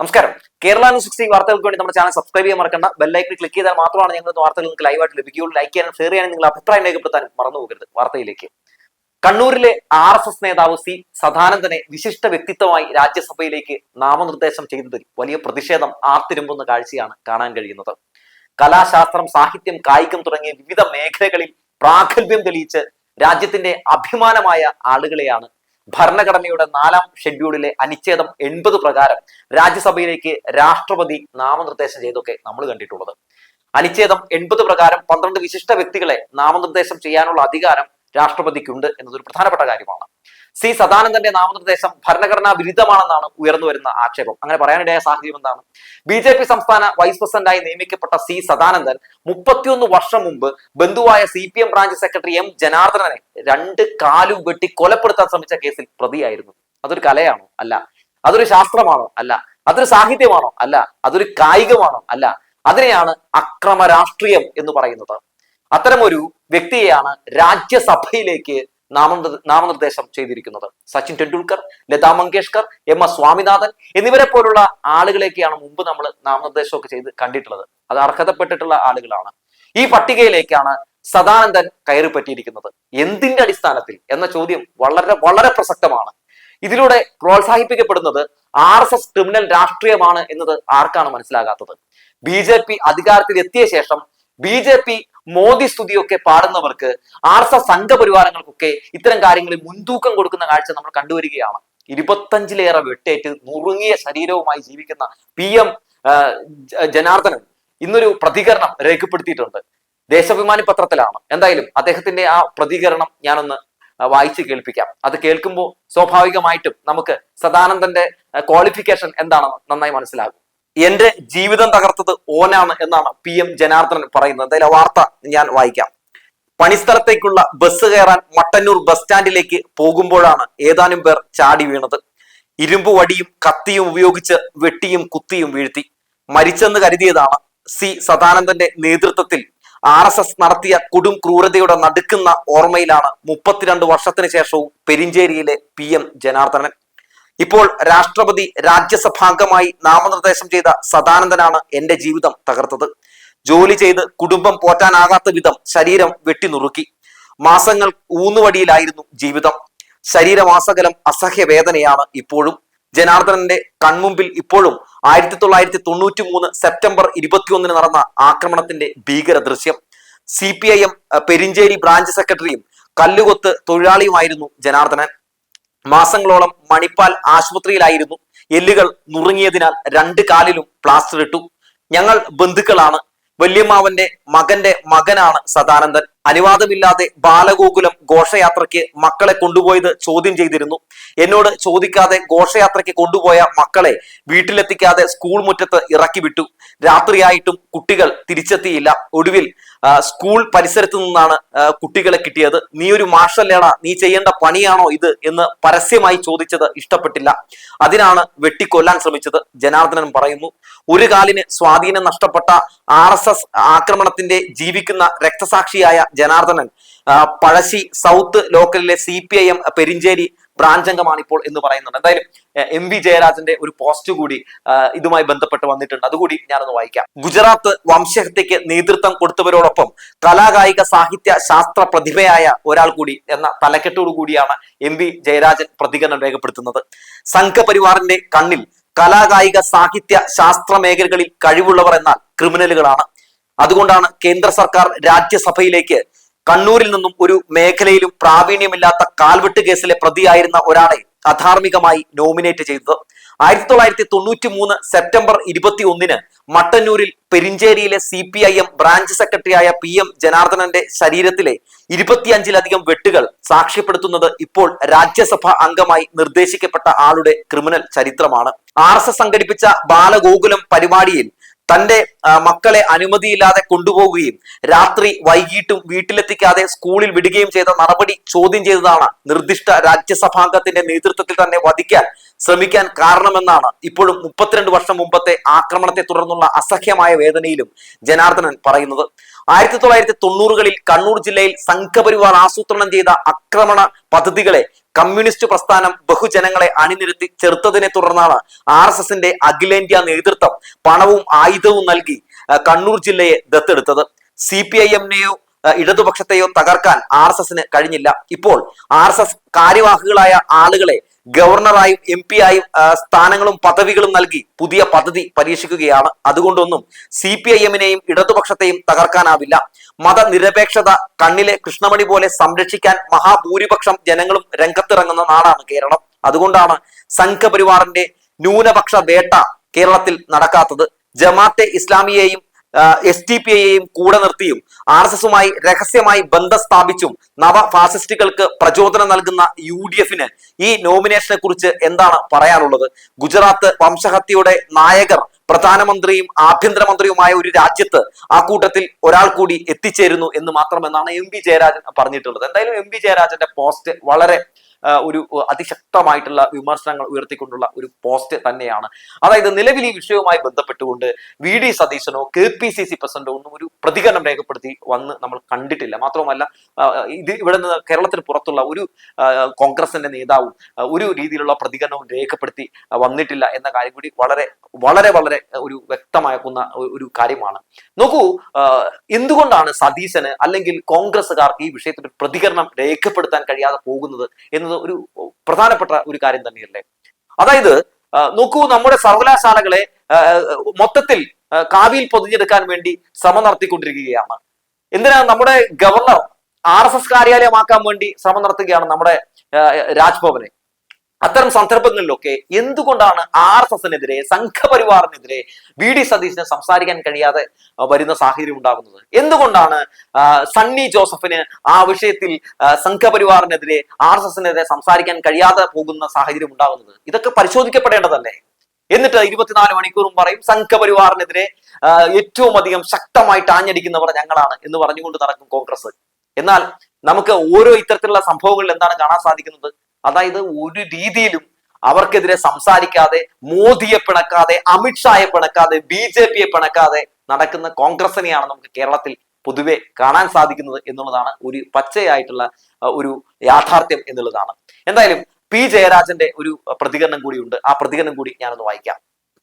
നമസ്കാരം. Kerala news sixty വാർത്തകൾക്ക് വേണ്ടി നമ്മുടെ ചാനൽ സബ്സ്ക്രൈബ് ചെയ്യാൻ മറക്കണ്ട. ബെല്ലൈക്കിൽ ക്ലിക്ക് ചെയ്താൽ മാത്രമാണ് ഞങ്ങൾ വാർത്തകൾ നിങ്ങൾക്ക് ലൈവായിട്ട് ലഭിക്കുകയുള്ളൂ. ലൈക്ക് ചെയ്യാനും ഷെയർ ചെയ്യാനും നിങ്ങൾ അഭിപ്രായം രേഖപ്പെടുത്താൻ മറന്നു പോകരുത്. വാർത്തയിലേക്ക്. കണ്ണൂരിലെ ആർ എസ് എസ് നേതാവ് സി സദാനന്ദനെ വിശിഷ്ട വ്യക്തിത്വമായി രാജ്യസഭയിലേക്ക് നാമനിർദ്ദേശം ചെയ്തതിൽ വലിയ പ്രതിഷേധം ആർത്തിരുമ്പുന്ന കാഴ്ചയാണ് കാണാൻ കഴിയുന്നത്. കലാശാസ്ത്രം സാഹിത്യം കായികം തുടങ്ങിയ വിവിധ മേഖലകളിൽ പ്രാഗൽഭ്യം തെളിയിച്ച് രാജ്യത്തിന്റെ അഭിമാനമായ ആളുകളെയാണ് ഭരണഘടനയുടെ നാലാം ഷെഡ്യൂളിലെ അനുച്ഛേദം എൺപത് പ്രകാരം രാജ്യസഭയിലേക്ക് രാഷ്ട്രപതി നാമനിർദ്ദേശം ചെയ്തൊക്കെ നമ്മൾ കണ്ടിട്ടുള്ളത്. അനുച്ഛേദം എൺപത് പ്രകാരം പന്ത്രണ്ട് വിശിഷ്ട വ്യക്തികളെ നാമനിർദ്ദേശം ചെയ്യാനുള്ള അധികാരം രാഷ്ട്രപതിക്കുണ്ട് എന്നതൊരു പ്രധാനപ്പെട്ട കാര്യമാണ്. സി സദാനന്ദന്റെ നാമനിർദ്ദേശം ഭരണഘടനാ വിരുദ്ധമാണെന്നാണ് ഉയർന്നു വരുന്ന ആക്ഷേപം. അങ്ങനെ പറയാനിടയായ സാഹചര്യം എന്താണ്? ബി ജെ പി സംസ്ഥാന വൈസ് പ്രസിഡന്റായി നിയമിക്കപ്പെട്ട സി സദാനന്ദൻ മുപ്പത്തിയൊന്ന് വർഷം മുമ്പ് ബന്ധുവായ C P M branch secretary M ജനാർദ്ദനെ രണ്ട് കാലും വെട്ടി കൊലപ്പെടുത്താൻ ശ്രമിച്ച കേസിൽ പ്രതിയായിരുന്നു. അതൊരു കലയാണോ? അല്ല. അതൊരു ശാസ്ത്രമാണോ? അല്ല. അതൊരു സാഹിത്യമാണോ? അല്ല. അതൊരു കായികമാണോ? അല്ല. അതിനെയാണ് അക്രമ രാഷ്ട്രീയം എന്ന് പറയുന്നത്. അത്തരമൊരു വ്യക്തിയെയാണ് രാജ്യസഭയിലേക്ക് നാമനിർ നാമനിർദ്ദേശം ചെയ്തിരിക്കുന്നത്. സച്ചിൻ ടെണ്ടുൽക്കർ ലതാ മങ്കേഷ്കർ എം എസ് സ്വാമിനാഥൻ എന്നിവരെ പോലുള്ള ആളുകളെയൊക്കെയാണ് മുമ്പ് നമ്മൾ നാമനിർദ്ദേശമൊക്കെ ചെയ്ത് കണ്ടിട്ടുള്ളത്. അത് അർഹതപ്പെട്ടിട്ടുള്ള ആളുകളാണ്. ഈ പട്ടികയിലേക്കാണ് സദാനന്ദൻ കയറി പറ്റിയിരിക്കുന്നത്. എന്തിന്റെ അടിസ്ഥാനത്തിൽ? എന്ന ചോദ്യം വളരെ വളരെ പ്രസക്തമാണ്. ഇതിലൂടെ പ്രോത്സാഹിപ്പിക്കപ്പെടുന്നത് ആർ എസ് എസ് ക്രിമിനൽ രാഷ്ട്രീയമാണ് എന്നത് ആർക്കാണ് മനസ്സിലാകാത്തത്? ബി ജെ പി അധികാരത്തിൽ എത്തിയ ശേഷം ബി ജെ പി മോദി സ്തുതിയൊക്കെ പാടുന്നവർക്ക് ആർസ സംഘപരിവാരങ്ങൾക്കൊക്കെ ഇത്തരം കാര്യങ്ങളിൽ മുൻതൂക്കം കൊടുക്കുന്ന കാഴ്ച നമ്മൾ കണ്ടുവരികയാണ്. ഇരുപത്തഞ്ചിലേറെ വെട്ടേറ്റ് നുറുങ്ങിയ ശരീരവുമായി ജീവിക്കുന്ന പി എം ജനാർദ്ദനൻ ഇന്നൊരു പ്രതികരണം രേഖപ്പെടുത്തിയിട്ടുണ്ട്. ദേശാഭിമാനി പത്രത്തിലാണ് എന്തായാലും അദ്ദേഹത്തിന്റെ ആ പ്രതികരണം ഞാനൊന്ന് വായിച്ച് കേൾപ്പിക്കാം. അത് കേൾക്കുമ്പോൾ സ്വാഭാവികമായിട്ടും നമുക്ക് സദാനന്ദന്റെ ക്വാളിഫിക്കേഷൻ എന്താണെന്ന് നന്നായി മനസ്സിലാകും. എന്റെ ജീവിതം തകർത്തത് ഓനാണ് എന്നാണ് പി എം ജനാർദ്ദനൻ പറയുന്നത്. എന്തായാലും വാർത്ത ഞാൻ വായിക്കാം. പണിസ്ഥലത്തേക്കുള്ള ബസ് കയറാൻ മട്ടന്നൂർ ബസ് സ്റ്റാൻഡിലേക്ക് പോകുമ്പോഴാണ് ഏതാനും പേർ ചാടി വീണത്. ഇരുമ്പ് വടിയും കത്തിയും ഉപയോഗിച്ച് വെട്ടിയും കുത്തിയും വീഴ്ത്തി. മരിച്ചെന്ന് കരുതിയതാണ് സി സദാനന്ദന്റെ നേതൃത്വത്തിൽ ആർ എസ് എസ് നടത്തിയ കൊടും ക്രൂരതയുടെ നടുക്കുന്ന ഓർമ്മയിലാണ് മുപ്പത്തിരണ്ട് വർഷത്തിന് ശേഷവും പെരിഞ്ചേരിയിലെ പി എം ജനാർദ്ദനൻ. ഇപ്പോൾ രാഷ്ട്രപതി രാജ്യസഭാംഗമായി നാമനിർദ്ദേശം ചെയ്ത സദാനന്ദനാണ് എന്റെ ജീവിതം തകർത്തത്. ജോലി ചെയ്ത് കുടുംബം പോറ്റാനാകാത്ത വിധം ശരീരം വെട്ടിനുറുക്കി. മാസങ്ങൾ ഊന്നുവടിയിലായിരുന്നു ജീവിതം. ശരീരമാസകലം അസഹ്യ വേദനയാണ് ഇപ്പോഴും. ജനാർദ്ദനന്റെ കൺമുമ്പിൽ ഇപ്പോഴും ആയിരത്തി തൊള്ളായിരത്തി തൊണ്ണൂറ്റി മൂന്ന് സെപ്റ്റംബർ ഇരുപത്തിയൊന്നിന് നടന്ന ആക്രമണത്തിന്റെ ഭീകര ദൃശ്യം C P I M Perincheri branch സെക്രട്ടറിയും കല്ലുകൊത്ത് തൊഴിലാളിയുമായിരുന്നു ജനാർദ്ദനൻ. മാസങ്ങളോളം മണിപ്പാൽ ആശുപത്രിയിലായിരുന്നു. എല്ലുകൾ നുറുങ്ങിയതിനാൽ രണ്ട് കാലിലും പ്ലാസ്റ്റർ ഇട്ടു. ഞങ്ങൾ ബന്ധുക്കളാണ്. വല്യമ്മാവന്റെ മകന്റെ മകനാണ് സദാനന്ദൻ. അനുവാദമില്ലാതെ ബാലഗോകുലം ഘോഷയാത്രയ്ക്ക് മക്കളെ കൊണ്ടുപോയത് ചോദ്യം ചെയ്തിരുന്നു. എന്നോട് ചോദിക്കാതെ ഘോഷയാത്രയ്ക്ക് കൊണ്ടുപോയ മക്കളെ വീട്ടിലെത്തിക്കാതെ സ്കൂൾ മുറ്റത്ത് ഇറക്കി വിട്ടു. രാത്രിയായിട്ടും കുട്ടികൾ തിരിച്ചെത്തിയില്ല. ഒടുവിൽ സ്കൂൾ പരിസരത്തു നിന്നാണ് കുട്ടികളെ കിട്ടിയത്. നീ ഒരു മാഷല്ലേടാ നീ ചെയ്യേണ്ട പണിയാണോ ഇത്? എന്ന് പരസ്യമായി ചോദിച്ചത് ഇഷ്ടപ്പെട്ടില്ല. അതിനാണ് വെട്ടിക്കൊല്ലാൻ ശ്രമിച്ചത് ജനാർദ്ദനൻ പറയുന്നു. ഒരു കാലിന് സ്വാധീനം നഷ്ടപ്പെട്ട ആർ ആക്രമണത്തിന്റെ ജീവിക്കുന്ന രക്തസാക്ഷിയായ Janardhanan. Pazhassi south ലോക്കലിലെ C P I M Perincheri branch അംഗമാണ് ഇപ്പോൾ എന്ന് പറയുന്നുണ്ട്. എന്തായാലും എം വി ജയരാജന്റെ ഒരു പോസ്റ്റ് കൂടി ഇതുമായി ബന്ധപ്പെട്ട് വന്നിട്ടുണ്ട്. അതുകൂടി ഞാനൊന്ന് വായിക്കാം. ഗുജറാത്ത് വംശഹത്യക്ക് നേതൃത്വം കൊടുത്തവരോടൊപ്പം കലാകായിക സാഹിത്യ ശാസ്ത്ര പ്രതിഭയായ ഒരാൾ കൂടി എന്ന തലക്കെട്ടോടു കൂടിയാണ് എം വി ജയരാജൻ പ്രതികരണം രേഖപ്പെടുത്തുന്നത്. സംഘപരിവാറിന്റെ കണ്ണിൽ കലാകായിക സാഹിത്യ ശാസ്ത്ര മേഖലകളിൽ കഴിവുള്ളവർ എന്നാൽ ക്രിമിനലുകളാണ്. അതുകൊണ്ടാണ് കേന്ദ്ര സർക്കാർ രാജ്യസഭയിലേക്ക് കണ്ണൂരിൽ നിന്നും ഒരു മേഖലയിലും പ്രാവീണ്യമില്ലാത്ത കാൽവെട്ട് കേസിലെ പ്രതിയായിരുന്ന ഒരാളെ അധാർമികമായി നോമിനേറ്റ് ചെയ്തത്. ആയിരത്തി തൊള്ളായിരത്തി തൊണ്ണൂറ്റി മൂന്ന് സെപ്റ്റംബർ ഇരുപത്തി ഒന്നിന് മട്ടന്നൂരിൽ പെരിഞ്ചേരിയിലെ C P I M branch സെക്രട്ടറിയായ പി എം ജനാർദ്ദനന്റെ ശരീരത്തിലെ ഇരുപത്തിയഞ്ചിലധികം വെട്ടുകൾ സാക്ഷ്യപ്പെടുത്തുന്നത് ഇപ്പോൾ രാജ്യസഭ അംഗമായി നിർദ്ദേശിക്കപ്പെട്ട ആളുടെ ക്രിമിനൽ ചരിത്രമാണ്. ആർ എസ് എസ് സംഘടിപ്പിച്ച ബാലഗോകുലം പരിപാടിയിൽ തന്റെ മക്കളെ അനുമതിയില്ലാതെ കൊണ്ടുപോവുകയും രാത്രി വൈകിട്ടും വീട്ടിലെത്തിക്കാതെ സ്കൂളിൽ വിടുകയും ചെയ്ത നടപടി ചോദ്യം ചെയ്തതാണ് നിർദ്ദിഷ്ട രാജ്യസഭാംഗത്തിന്റെ നേതൃത്വത്തിൽ തന്നെ വധിക്കാൻ ശ്രമിക്കാൻ കാരണമെന്നാണ് ഇപ്പോഴും മുപ്പത്തിരണ്ട് വർഷം മുമ്പത്തെ ആക്രമണത്തെ തുടർന്നുള്ള അസഹ്യമായ വേദനയിലും ജനാർദ്ദനൻ പറയുന്നത്. ആയിരത്തി തൊള്ളായിരത്തി തൊണ്ണൂറുകളിൽ കണ്ണൂർ ജില്ലയിൽ സംഘപരിവാർ ആസൂത്രണം ചെയ്ത ആക്രമണ പദ്ധതികളെ കമ്മ്യൂണിസ്റ്റ് പ്രസ്ഥാനം ബഹുജനങ്ങളെ അണിനിരത്തി ചെറുത്തതിനെ തുടർന്നാണ് ആർ എസ് എസിന്റെ അഖിലേന്ത്യാ നേതൃത്വം പണവും ആയുധവും നൽകി കണ്ണൂർ ജില്ലയെ ദത്തെടുത്തത്. സി പി ഐ എമ്മിനെയോ ഇടതുപക്ഷത്തെയോ തകർക്കാൻ ആർ എസ് എസിന് കഴിഞ്ഞില്ല. ഇപ്പോൾ ആർ എസ് എസ് കാര്യവാഹുകളായ ആളുകളെ ഗവർണറായും എം പി ആയും സ്ഥാനങ്ങളും പദവികളും നൽകി പുതിയ പദ്ധതി പരീക്ഷിക്കുകയാണ്. അതുകൊണ്ടൊന്നും സി പി ഐ എമ്മിനെയും ഇടതുപക്ഷത്തെയും തകർക്കാനാവില്ല. മതനിരപേക്ഷത കണ്ണിലെ കൃഷ്ണമണി പോലെ സംരക്ഷിക്കാൻ മഹാഭൂരിപക്ഷം ജനങ്ങളും രംഗത്തിറങ്ങുന്ന നാടാണ് കേരളം. അതുകൊണ്ടാണ് സംഘപരിവാറിന്റെ ന്യൂനപക്ഷ വേട്ട കേരളത്തിൽ നടക്കാത്തത്. ജമാത്തെ ഇസ്ലാമിയെയും എസ് ടി പി ഐയെയും കൂടെ നിർത്തിയും ആർ എസ് എസുമായി രഹസ്യമായി ബന്ധം സ്ഥാപിച്ചും നവ ഫാസിസ്റ്റുകൾക്ക് പ്രചോദനം നൽകുന്ന യു ഡി എഫിന് ഈ നോമിനേഷനെ കുറിച്ച് എന്താണ് പറയാനുള്ളത്? ഗുജറാത്ത് വംശഹത്യയുടെ നായകർ പ്രധാനമന്ത്രിയും ആഭ്യന്തരമന്ത്രിയുമായ ഒരു രാജ്യത്ത് ആ കൂട്ടത്തിൽ ഒരാൾ കൂടി എത്തിച്ചേരുന്നു എന്ന് മാത്രമെന്നാണ് എം പി ജയരാജൻ പറഞ്ഞിട്ടുള്ളത്. എന്തായാലും എം പി ജയരാജന്റെ പോസ്റ്റ് വളരെ ഒരു അതിശക്തമായിട്ടുള്ള വിമർശനങ്ങൾ ഉയർത്തിക്കൊണ്ടുള്ള ഒരു പോസ്റ്റ് തന്നെയാണ്. അതായത് നിലവിൽ ഈ വിഷയവുമായി ബന്ധപ്പെട്ടുകൊണ്ട് വി ഡി സതീശനോ കെ പി സി സി പ്രസിഡന്റോ ഒന്നും ഒരു പ്രതികരണം രേഖപ്പെടുത്തി വന്ന് നമ്മൾ കണ്ടിട്ടില്ല. മാത്രമല്ല ഇത് ഇവിടെ നിന്ന് കേരളത്തിന് പുറത്തുള്ള ഒരു കോൺഗ്രസിന്റെ നേതാവും ഒരു രീതിയിലുള്ള പ്രതികരണവും രേഖപ്പെടുത്തി വന്നിട്ടില്ല എന്ന കാര്യം കൂടി വളരെ വളരെ വളരെ ഒരു വ്യക്തമാക്കുന്ന ഒരു കാര്യമാണ്. നോക്കൂ എന്തുകൊണ്ടാണ് സതീശന് അല്ലെങ്കിൽ കോൺഗ്രസ്സുകാർക്ക് ഈ വിഷയത്തിൽ പ്രതികരണം രേഖപ്പെടുത്താൻ കഴിയാതെ പോകുന്നത് എന്നത് ഒരു പ്രധാനപ്പെട്ട ഒരു കാര്യം തന്നെയല്ലേ? അതായത് നോക്കൂ നമ്മുടെ സർവകലാശാലകളെ മൊത്തത്തിൽ കാവിയിൽ പൊതിഞ്ഞെടുക്കാൻ വേണ്ടി ശ്രമം നടത്തിക്കൊണ്ടിരിക്കുകയാണ്. എന്തിനാ? നമ്മുടെ ഗവർണർ ആർ എസ് എസ് കാര്യാലയമാക്കാൻ വേണ്ടി ശ്രമം നടത്തുകയാണ് നമ്മുടെ രാജ്ഭവനെ. അത്തരം സന്ദർഭങ്ങളിലൊക്കെ എന്തുകൊണ്ടാണ് ആർ എസ് എസിനെതിരെ സംഘപരിവാറിനെതിരെ വി ഡി സതീശന് സംസാരിക്കാൻ കഴിയാതെ വരുന്ന സാഹചര്യം ഉണ്ടാകുന്നത്? എന്തുകൊണ്ടാണ് സണ്ണി ജോസഫിന് ആ വിഷയത്തിൽ സംഘപരിവാറിനെതിരെ ആർ എസ് എസിനെതിരെ സംസാരിക്കാൻ കഴിയാതെ പോകുന്ന സാഹചര്യം ഉണ്ടാകുന്നത്? ഇതൊക്കെ പരിശോധിക്കപ്പെടേണ്ടതല്ലേ? എന്നിട്ട് ഇരുപത്തിനാല് മണിക്കൂറും പറയും സംഘപരിവാറിനെതിരെ ഏറ്റവും അധികം ശക്തമായിട്ട് ആഞ്ഞടിക്കുന്നവർ ഞങ്ങളാണ് എന്ന് പറഞ്ഞുകൊണ്ട് നടക്കും കോൺഗ്രസ്. എന്നാൽ നമുക്ക് ഓരോ ഇത്തരത്തിലുള്ള സംഭവങ്ങളിൽ എന്താണ് കാണാൻ സാധിക്കുന്നത്? അതായത് ഒരു രീതിയിലും അവർക്കെതിരെ സംസാരിക്കാതെ മോദിയെ പിണക്കാതെ അമിത്ഷായെ പിണക്കാതെ ബി ജെ പിയെ പിണക്കാതെ നടക്കുന്ന കോൺഗ്രസിനെയാണ് നമുക്ക് കേരളത്തിൽ പൊതുവെ കാണാൻ സാധിക്കുന്നത് എന്നുള്ളതാണ് ഒരു പച്ചയായിട്ടുള്ള ഒരു യാഥാർത്ഥ്യം എന്നുള്ളതാണ്. എന്തായാലും പി ജയരാജന്റെ ഒരു പ്രതികരണം കൂടിയുണ്ട്. ആ പ്രതികരണം കൂടി ഞാനൊന്ന് വായിക്കാം.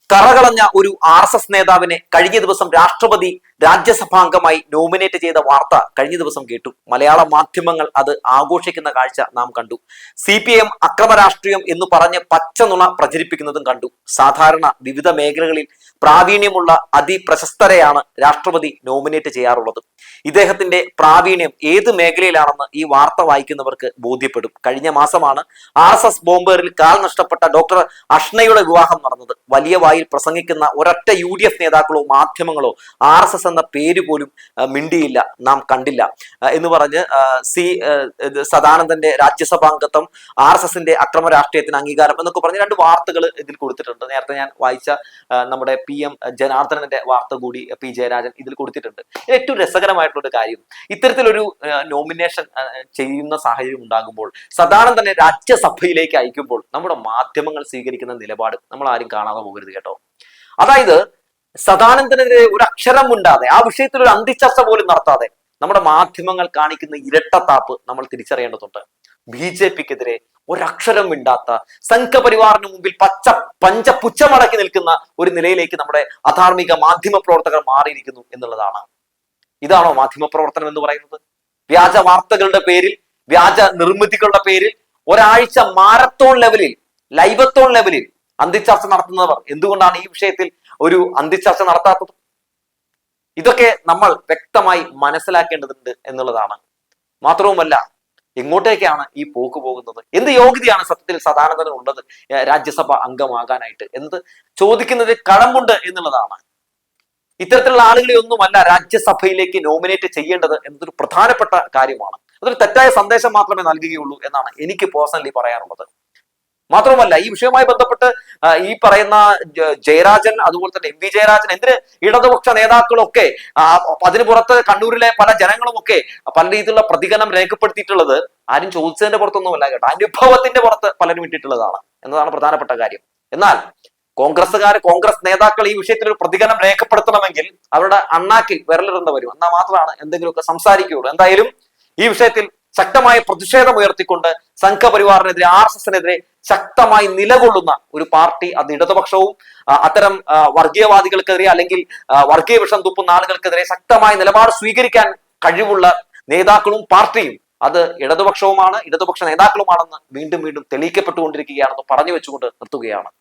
കറകളഞ്ഞ ഒരു ആർ നേതാവിനെ കഴിഞ്ഞ ദിവസം രാഷ്ട്രപതി രാജ്യസഭാംഗമായി നോമിനേറ്റ് ചെയ്ത വാർത്ത കഴിഞ്ഞ ദിവസം കേട്ടു. മലയാള മാധ്യമങ്ങൾ അത് ആഘോഷിക്കുന്ന കാഴ്ച നാം കണ്ടു. സി പി എം അക്രമ രാഷ്ട്രീയം എന്ന് പറഞ്ഞ് പച്ച നുണ പ്രചരിപ്പിക്കുന്നതും കണ്ടു. സാധാരണ വിവിധ മേഖലകളിൽ പ്രാവീണ്യമുള്ള അതിപ്രശസ്തരെയാണ് രാഷ്ട്രപതി നോമിനേറ്റ് ചെയ്യാറുള്ളത്. ഇദ്ദേഹത്തിന്റെ പ്രാവീണ്യം ഏത് മേഖലയിലാണെന്ന് ഈ വാർത്ത വായിക്കുന്നവർക്ക് ബോധ്യപ്പെടും. കഴിഞ്ഞ മാസമാണ് ആർ എസ് എസ് ബോംബേറിൽ കാൽ നഷ്ടപ്പെട്ട ഡോക്ടർ അഷ്ണയുടെ വിവാഹം നടന്നത്. വലിയ വായിൽ പ്രസംഗിക്കുന്ന ഒരൊറ്റ യു ഡി എഫ് നേതാക്കളോ മാധ്യമങ്ങളോ ആർ എസ് എസ് എന്ന പേര് പോലും മിണ്ടിയില്ല നാം കണ്ടില്ല. എന്ന് പറഞ്ഞ് സി സദാനന്ദന്റെ രാജ്യസഭാംഗത്വം ആർ എസ് എസിന്റെ അക്രമ രാഷ്ട്രീയത്തിന് അംഗീകാരം എന്നൊക്കെ പറഞ്ഞ് രണ്ട് വാർത്തകൾ ഇതിൽ കൊടുത്തിട്ടുണ്ട്. നേരത്തെ ഞാൻ വായിച്ച നമ്മുടെ പി എം ജനാർദ്ദനന്റെ വാർത്ത കൂടി പി ജയരാജൻ ഇതിൽ കൊടുത്തിട്ടുണ്ട്. ഏറ്റവും രസകരമായിട്ടുള്ള ഒരു കാര്യം. ഇത്തരത്തിലൊരു നോമിനേഷൻ ചെയ്യുന്ന സാഹചര്യം ഉണ്ടാകുമ്പോൾ സദാനന്ദനെ രാജ്യസഭയിലേക്ക് അയക്കുമ്പോൾ നമ്മുടെ മാധ്യമങ്ങൾ സ്വീകരിക്കുന്ന നിലപാട് നമ്മൾ ആരും കാണാതെ പോകരുത് കേട്ടോ. അതായത് സദാനന്ദനെതിരെ ഒരു അക്ഷരം ഉണ്ടാതെ ആ വിഷയത്തിൽ ഒരു അന്തിച്ചർച്ച പോലും നടത്താതെ നമ്മുടെ മാധ്യമങ്ങൾ കാണിക്കുന്ന ഇരട്ടത്താപ്പ് നമ്മൾ തിരിച്ചറിയേണ്ടതുണ്ട്. ബി ജെ പിക്കെതിരെ ഒരക്ഷരം മിണ്ടാത്ത സംഘപരിവാറിന് മുമ്പിൽ പച്ച പഞ്ച പുച്ഛമടക്കി നിൽക്കുന്ന ഒരു നിലയിലേക്ക് നമ്മുടെ അധാർമിക മാധ്യമ പ്രവർത്തകർ മാറിയിരിക്കുന്നു എന്നുള്ളതാണ്. ഇതാണോ മാധ്യമ പ്രവർത്തനം എന്ന് പറയുന്നത്? വ്യാജ വാർത്തകളുടെ പേരിൽ വ്യാജ നിർമ്മിതികളുടെ പേരിൽ ഒരാഴ്ച മാരത്തോൺ ലെവലിൽ ലൈവത്തോൺ ലെവലിൽ അന്തിച്ചർച്ച നടത്തുന്നവർ എന്തുകൊണ്ടാണ് ഈ വിഷയത്തിൽ ഒരു അന്തിച്ചർച്ച നടത്താത്തത്. ഇതൊക്കെ നമ്മൾ വ്യക്തമായി മനസ്സിലാക്കേണ്ടതുണ്ട് എന്നുള്ളതാണ്. മാത്രവുമല്ല എങ്ങോട്ടേക്കാണ് ഈ പോക്ക് പോകുന്നത്? എന്ത് യോഗ്യതയാണ് സത്യത്തിൽ സദാനന്ദന് ഉള്ളത് രാജ്യസഭ അംഗമാകാനായിട്ട്? എന്നത് ചോദിക്കുന്നത് കടമ്പുണ്ട് എന്നുള്ളതാണ്. ഇത്തരത്തിലുള്ള ആളുകളെ ഒന്നുമല്ല രാജ്യസഭയിലേക്ക് നോമിനേറ്റ് ചെയ്യേണ്ടത് എന്നതൊരു പ്രധാനപ്പെട്ട കാര്യമാണ്. അതൊരു തെറ്റായ സന്ദേശം മാത്രമേ നൽകുകയുള്ളൂ എന്നാണ് എനിക്ക് പേഴ്സണലി പറയാനുള്ളത്. മാത്രമല്ല ഈ വിഷയവുമായി ബന്ധപ്പെട്ട് ഈ പറയുന്ന ജയരാജൻ അതുപോലെ തന്നെ എം വി ജയരാജൻ എന്തിന് ഇടതുപക്ഷ നേതാക്കളൊക്കെ അതിന് പുറത്ത് കണ്ണൂരിലെ പല ജനങ്ങളുമൊക്കെ പല രീതിയിലുള്ള പ്രതികരണം രേഖപ്പെടുത്തിയിട്ടുള്ളത് ആരും ചോദിച്ചതിന്റെ പുറത്തൊന്നുമല്ല കേട്ടോ. അനുഭവത്തിന്റെ പുറത്ത് പലരും ഇട്ടിട്ടുള്ളതാണ് എന്നതാണ് പ്രധാനപ്പെട്ട കാര്യം. എന്നാൽ കോൺഗ്രസ്സുകാർ കോൺഗ്രസ് നേതാക്കൾ ഈ വിഷയത്തിൽ ഒരു പ്രതികരണം രേഖപ്പെടുത്തണമെങ്കിൽ അവരുടെ അണ്ണാക്കിൽ വിരലിരുന്ന് വരും. എന്നാൽ മാത്രമാണ് എന്തെങ്കിലുമൊക്കെ സംസാരിക്കുകയുള്ളൂ. എന്തായാലും ഈ വിഷയത്തിൽ ശക്തമായ പ്രതിഷേധം ഉയർത്തിക്കൊണ്ട് സംഘപരിവാറിനെതിരെ ആർ എസ് എസിനെതിരെ ശക്തമായി നിലകൊള്ളുന്ന ഒരു പാർട്ടി അത് ഇടതുപക്ഷവും അത്തരം വർഗീയവാദികൾക്കെതിരെ അല്ലെങ്കിൽ വർഗീയ വിഷം തുപ്പുന്ന ആളുകൾക്കെതിരെ ശക്തമായ നിലപാട് സ്വീകരിക്കാൻ കഴിവുള്ള നേതാക്കളും പാർട്ടിയും അത് ഇടതുപക്ഷവുമാണ് ഇടതുപക്ഷ നേതാക്കളുമാണെന്ന് വീണ്ടും വീണ്ടും തെളിയിക്കപ്പെട്ടുകൊണ്ടിരിക്കുകയാണെന്ന് പറഞ്ഞു വെച്ചുകൊണ്ട് നിർത്തുകയാണ്.